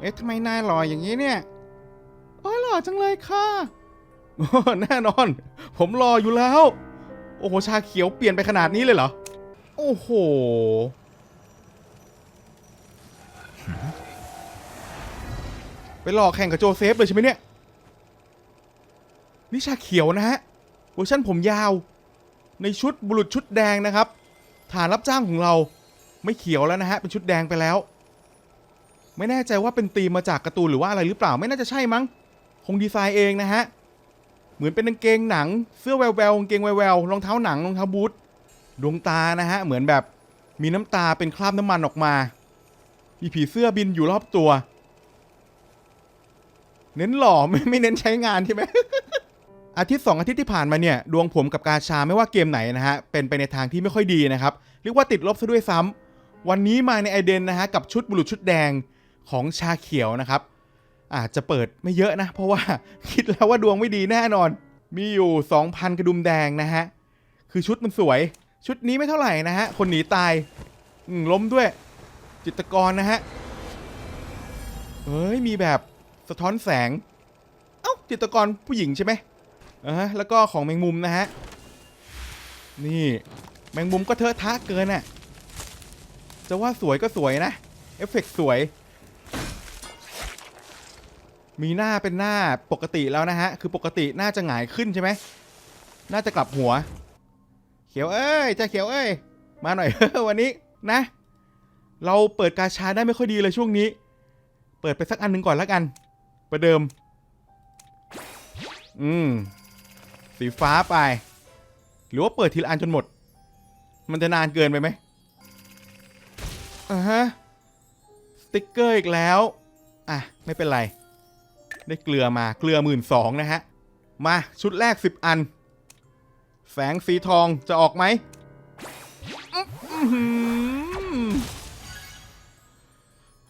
เอ๊ะทำไมนายหล่ออย่างนี้เนี่ยโอ้ยหล่อจังเลยค่ะแน่นอน ผมรออยู่แล้ว โอ้โห ชาเขียวเปลี่ยนไปขนาดนี้เลยเหรอ โอ้โห ไปหลอกแข่งกับโจเซฟเลยใช่ไหมเนี่ย นี่ชาเขียวนะฮะเวอร์ชันผมยาว ในชุดบุรุษชุดแดงนะครับ ฐานรับจ้างของเราไม่เขียวแล้วนะฮะ เป็นชุดแดงไปแล้ว ไม่แน่ใจว่าเป็นธีมมาจากการ์ตูนหรือว่าอะไรหรือเปล่าไม่น่าจะใช่มั้ง คงดีไซน์เองนะฮะ เหมือนเป็นกางเกงหนัง เสื้อแววๆกางเกงแววๆรองเท้าหนังรองเท้าบูทดวงตานะฮะ เหมือนแบบมีน้ำตาเป็นคราบน้ำมันออกมา มีผีเสื้อบินอยู่รอบตัว เน้นหล่อไม่ไม่เน้นใช้งานใช่ไหมอาทิตย์สองอาทิตย์ที่ผ่านมาเนี่ยดวงผมกับกาชาไม่ว่าเกมไหนนะฮะเป็นไปในทางที่ไม่ค่อยดีนะครับเรียกว่าติดลบซะด้วยซ้ำวันนี้มาในไอเดนนะฮะกับชุดบุรุษชุดแดง ของชาเขียวนะครับ อาจจะเปิดไม่เยอะนะ เพราะว่าคิดแล้วว่าดวงไม่ดีแน่นอน มีอยู่ 2,000 กระดุมแดงนะฮะ คือชุดมันสวย ชุดนี้ไม่เท่าไหร่นะฮะ คนหนีตายล้มด้วย จิตกรนะฮะเฮ้ย มีแบบสะท้อนแสง เอ้า จิตกรผู้หญิงใช่ไหมอ่าฮะแล้วก็ของแมงมุมนะฮะ นี่ แมงมุมก็เทอะทะเกินน่ะจะว่าสวยก็สวยนะ เอฟเฟกต์สวย มีหน้าเป็นหน้าปกติแล้วนะฮะ คือปกติน่าจะหงายขึ้นใช่ไหม น่าจะกลับหัว เขียวเอ้ยจะเขียวเอ้ย มาหน่อย วันนี้นะ เราเปิดกาชาได้ไม่ค่อยดีเลยช่วงนี้ เปิดไปสักอันหนึ่งก่อนแล้วกัน ประเดิม อืม สีฟ้าไป หรือว่าเปิดทีละอันจนหมด มันจะนานเกินไปไหมอ่าฮะ สติ๊กเกอร์อีกแล้ว อะ ไม่เป็นไร ได้เกลือมาเกลือหมื่นสองนะฮะ มาชุดแรก 10 อัน แสงสีทองจะออกไหม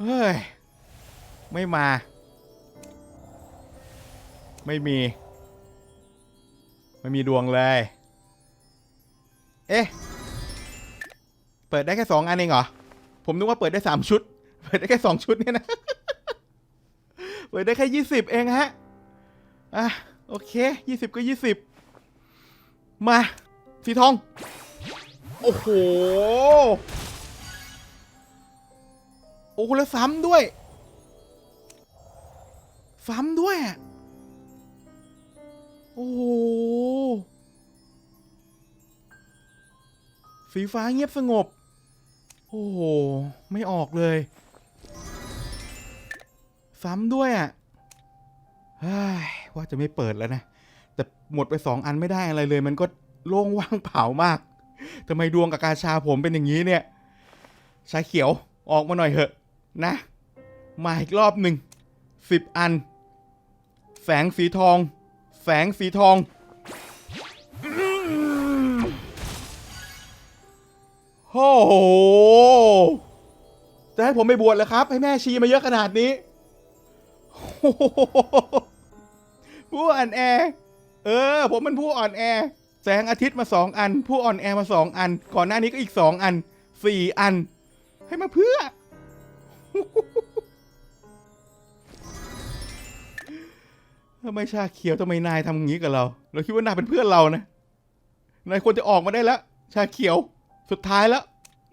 เฮ้ย ไม่มา ไม่มี ไม่มีดวงเลย เอ๊ะ เปิดได้แค่สองอันเองเหรอ ผมนึกว่าเปิดได้สามชุด เปิดได้แค่สองชุดเนี่ยนะ เปิดได้แค่ยี่สิบเองฮะ อะ โอเคยี่สิบก็ยี่สิบมา สีทอง โอ้โห โอ้แล้วซ้ำด้วย ซ้ำด้วยอะโอ้โห สีฟ้าเงียบสงบ โอ้โห ไม่ออกเลย ซ้ำด้วยอะว่าจะไม่เปิดแล้วนะ แต่หมดไปสองอันไม่ได้อะไรเลย มันก็โล่งว่างเปล่ามากทำไมดวงกับกาชาผมเป็นอย่างนี้เนี่ย ชาเขียวออกมาหน่อยเถอะ นะ มาอีกรอบหนึ่งสิบอัน แสงสีทอง แสงสีทองโอ้โหจะให้ผมไปบวชเลยครับ ให้แม่ชีมาเยอะขนาดนี้ ผู้อ่อนแอ เออ ผมมันผู้อ่อนแอ แสงอาทิตย์มาสองอัน ผู้อ่อนแอมาสองอัน ก่อนหน้านี้ก็อีกสองอัน สี่อัน ให้มาเพื่อ ทำไมชาเขียวทำไมนายทำอย่างนี้กับเรา เราคิดว่านายเป็นเพื่อนเรานะ นายควรจะออกมาได้แล้ว ชาเขียว สุดท้ายแล้ว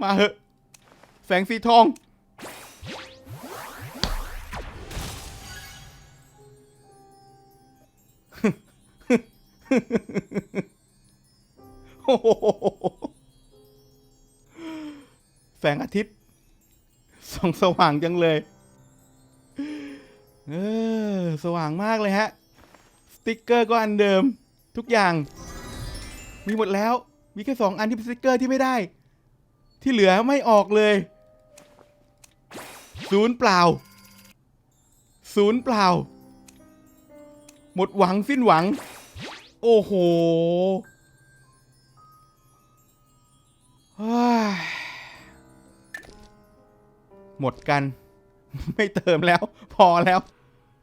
มาเหอะ แสงสีทอง แสงอาทิตย์ส่องสว่างจังเลย เออ สว่างมากเลยฮะ สติกเกอร์ก็อันเดิม ทุกอย่าง มีหมดแล้ว มีแค่สองอันที่เป็นสติกเกอร์ที่ไม่ได้ ที่เหลือไม่ออกเลย ศูนย์เปล่า ศูนย์เปล่า หมดหวังสิ้นหวัง โอ้โหหมดกัน ไม่เติมแล้ว พอแล้ว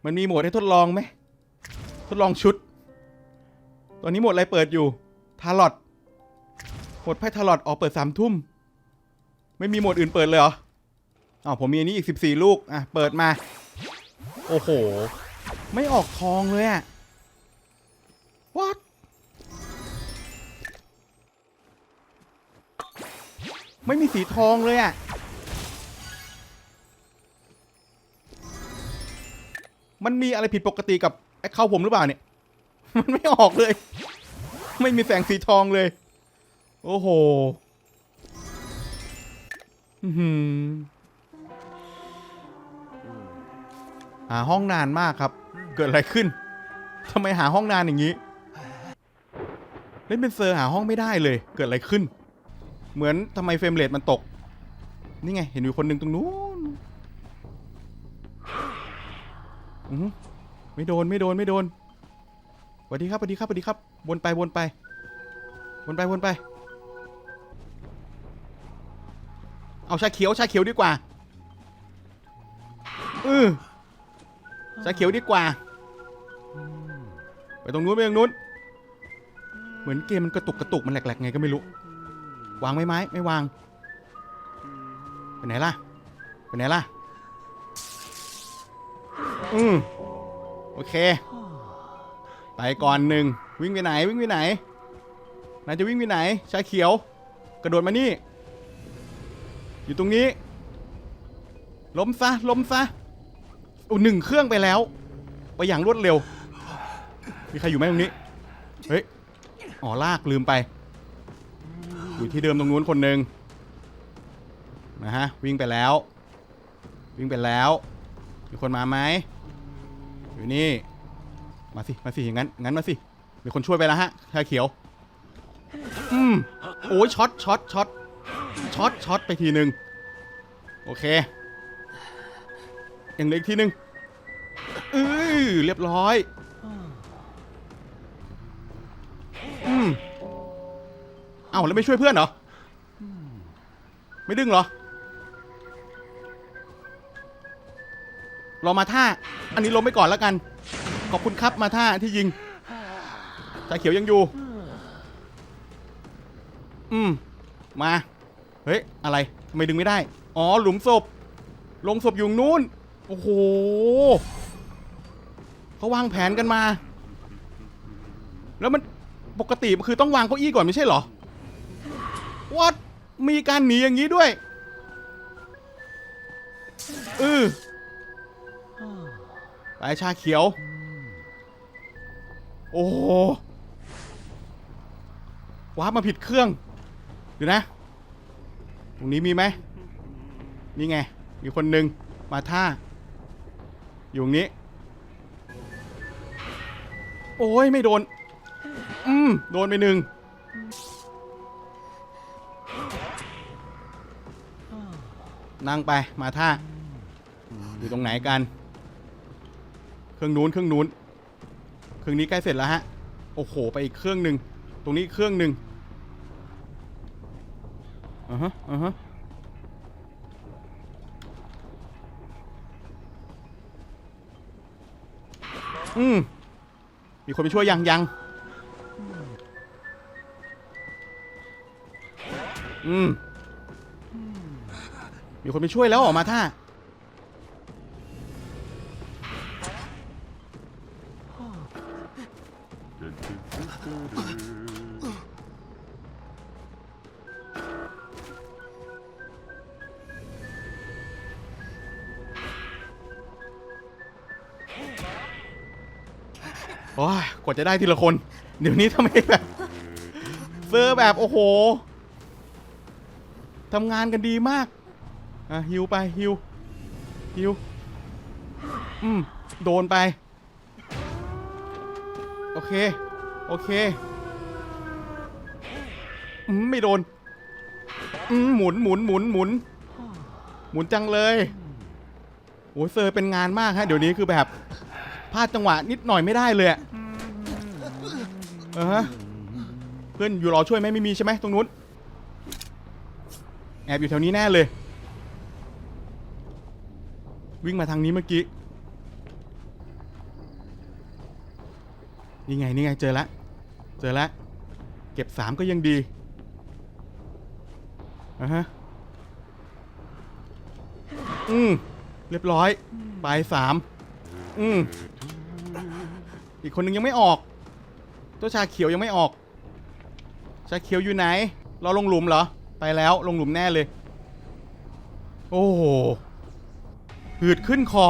มันมีโหมดให้ทดลองไหม ทดลองชุด ตอนนี้โหมดอะไรเปิดอยู่ ทารอดโหมดไพ่ทารอดออกเปิดสามทุ่ม ไม่มีโหมดอื่นเปิดเลยเหรออ้าวผมมีอันนี้อีกสิบสี่ลูก อะ เปิดมา โอ้โห ไม่ออกทองเลยอะ what ไม่มีสีทองเลยอะมันมีอะไรผิดปกติกับไอ้เข้าผมหรือเปล่าเนี่ย มันไม่ออกเลย ไม่มีแสงสีทองเลย โอ้โหอื้อหือหาห้องนานมากครับ เกิดอะไรขึ้นทำไมหาห้องนานอย่างนี้ เล่นเป็นเซอร์หาห้องไม่ได้เลย เกิดอะไรขึ้น เหมือนทำไมเฟรมเรทมันตก นี่ไง เห็นอยู่คนหนึ่งตรงนู้นอือไม่โดนไม่โดนไม่โดนสวัสดีครับสวัสดีครับสวัสดีครับ วนไปวนไป วนไปวนไป เอาชาเขียวชาเขียวดีกว่าเออชาเขียวดีกว่า ไปตรงนู้นไปตรงนู้น เหมือนเกมมันกระตุกกระตุกมันแหลกๆไงก็ไม่รู้ วางไม้ไม้ไม่วาง ไปไหนล่ะ ไปไหนล่ะ อืมโอเค ไปก่อนหนึ่งวิ่งไปไหนวิ่งไปไหนนายจะวิ่งไปไหนชาเขียว กระโดดมานี่ อยู่ตรงนี้ ล้มซะล้มซะอ้หนึ่งเครื่องไปแล้ว ไปอย่างรวดเร็ว มีใครอยู่ไหมตรงนี้ เฮ้ย อ๋อลากลืมไปอยู่ที่เดิมตรงนู้นคนหนึ่งนะฮะวิ่งไปแล้ว วิ่งไปแล้ว มีคนมาไหมอยู่นี่ มาสิมาสิอย่างนั้นงั้นมาสิมีคนช่วยไปแล้วฮะชาเขียว อืมโอ้ยช็อตช็อตช็อตช็อตช็อตไปทีหนึ่งโอเคอย่างเหล็กทีหนึ่งอือเรียบร้อย เอ้าแล้วไม่ช่วยเพื่อนเหรอ ไม่ดึงเหรอ รอมาท่า อันนี้ลงไปก่อนแล้วกัน ขอบคุณครับมาท่าที่ยิงชาเขียวยังอยู่ อืม มา เฮ้ย อะไรทำไมดึงไม่ได้ อ๋อ หลุมศพ ลงศพอยู่นู้น โอ้โหเขาวางแผนกันมา แล้วมันปกติมันคือต้องวางเก้าอี้ก่อนไม่ใช่เหรอ วัดมีการหนีอย่างนี้ด้วยเออไปชาเขียว โอ้โหว้าร์ปมาผิดเครื่องเดี๋ยวนะ ตรงนี้มีไหมนี่ไง มีคนหนึ่งมาท่า อยู่ตรงนี้ โอ้ยไม่โดน อืม โดนไปหนึ่ง นั่งไปมาท่าอยู่ตรงไหนกัน เครื่องนู้นเครื่องนู้นเครื่องนี้ใกล้เสร็จแล้วฮะโอ้โห ไปอีกเครื่องหนึ่งตรงนี้อีกเครื่องหนึ่งอ่าฮะอ่าฮะอืมมีคนไปช่วยยังยังอืม มีคนไปช่วยแล้วออกมาท่าโอ้ยกว่าจะได้ทีละคน เดี๋ยวนี้ทำไมแบบเซอร์แบบ โอ้โหทำงานกันดีมาก อะฮิวไปฮิวฮิวอืมโดนไป โอเค โอเค อืมไม่โดน อืมหมุนหมุนหมุนหมุน หมุนจังเลยโอ้ยเซอร์เป็นงานมากฮะ เดี๋ยวนี้คือแบบพลาดจังหวะนิดหน่อยไม่ได้เลยอะเออฮะเพื่อนอยู่รอช่วยไหมไม่มีใช่ไหมตรงนู้น แอบอยู่แถวนี้แน่เลย วิ่งมาทางนี้เมื่อกี้ นี่ไงนี่ไงเจอแล้วเจอแล้วเก็บสามก็ยังดีอะฮะ อืม เรียบร้อยไปสามอืม อีกคนนึงยังไม่ออก ตัวชาเขียวยังไม่ออก ชาเขียวอยู่ไหน เราลงหลุมเหรอ ไปแล้วลงหลุมแน่เลย โอ้โห หืดขึ้นคอ